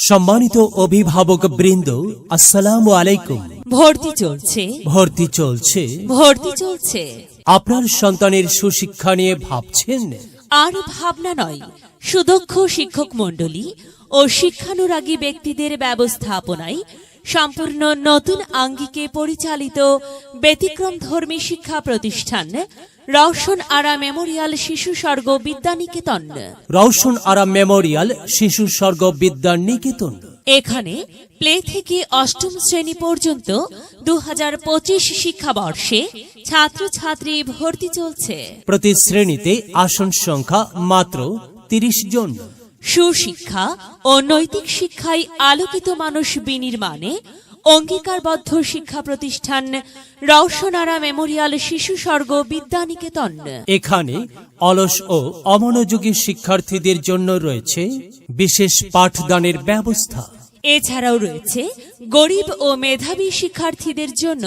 সম্মানিত অভিভাবক বৃন্দ আসসালাম আলাইকুম। ভর্তি চলছে। ভর্তি চলছে। ভর্তি চলছে। আপনার সন্তানের সুশিক্ষা নিয়ে ভাবছেন? আর ভাবনা নয়। সুদক্ষ শিক্ষক মন্ডলী ও শিক্ষানুরাগী ব্যক্তিদের ব্যবস্থাপনায় সম্পূর্ণ নতুন আঙ্গিকে পরিচালিত ব্যতিক্রম ধর্মী শিক্ষা প্রতিষ্ঠান রওশন আরা মেমোরিয়াল শিশু স্বর্গ বিদ্যানিকেতন রওশন আরাম মেমোরিয়াল শিশু স্বর্গ বিদ্যা নিকেতন। এখানে প্লে থেকে অষ্টম শ্রেণি পর্যন্ত দু হাজার পঁচিশ শিক্ষাবর্ষে ছাত্রছাত্রী ভর্তি চলছে। প্রতি শ্রেণীতে আসন সংখ্যা মাত্র তিরিশ জন। সুশিক্ষা ও নৈতিক শিক্ষায় আলোকিত মানুষ বিনির্মাণে অঙ্গীকারবদ্ধ শিক্ষা প্রতিষ্ঠান রওশনারা মেমোরিয়াল শিশু স্বর্গ বিদ্যানিকেতন। এখানে অলস ও অমনোযোগী শিক্ষার্থীদের জন্য রয়েছে বিশেষ পাঠদানের ব্যবস্থা। এছাড়াও রয়েছে গরিব ও মেধাবী শিক্ষার্থীদের জন্য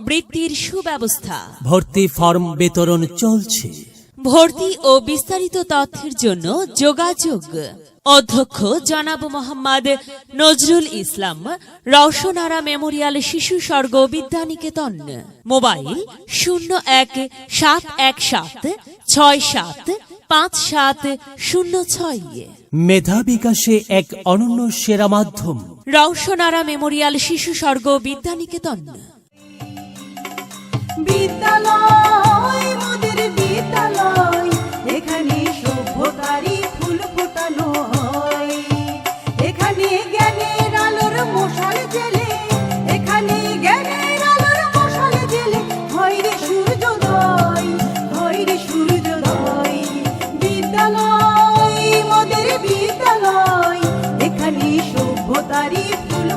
বৃত্তির সুব্যবস্থা। ভর্তি ফর্ম বিতরণ চলছে। ভর্তি ও বিস্তারিত তথ্যের জন্য যোগাযোগ। অধ্যক্ষ জনাব মোহাম্মদ নজরুল ইসলাম রওশনারা মেমোরিয়াল শিশু স্বর্গ বিদ্যানিকেতন। মোবাইল শূন্য এক সাত এক সাত ছয় সাত পাঁচ সাত শূন্য ছয়। মেধা বিকাশে এক অনন্য সেরা মাধ্যম। রওশনারা মেমোরিয়াল শিশু স্বর্গ বিদ্যানিকেতন। বিদ্যালয় বিদ্যালয় মোদের বিদ্যালয় এখানে সভ্যতারই ফুল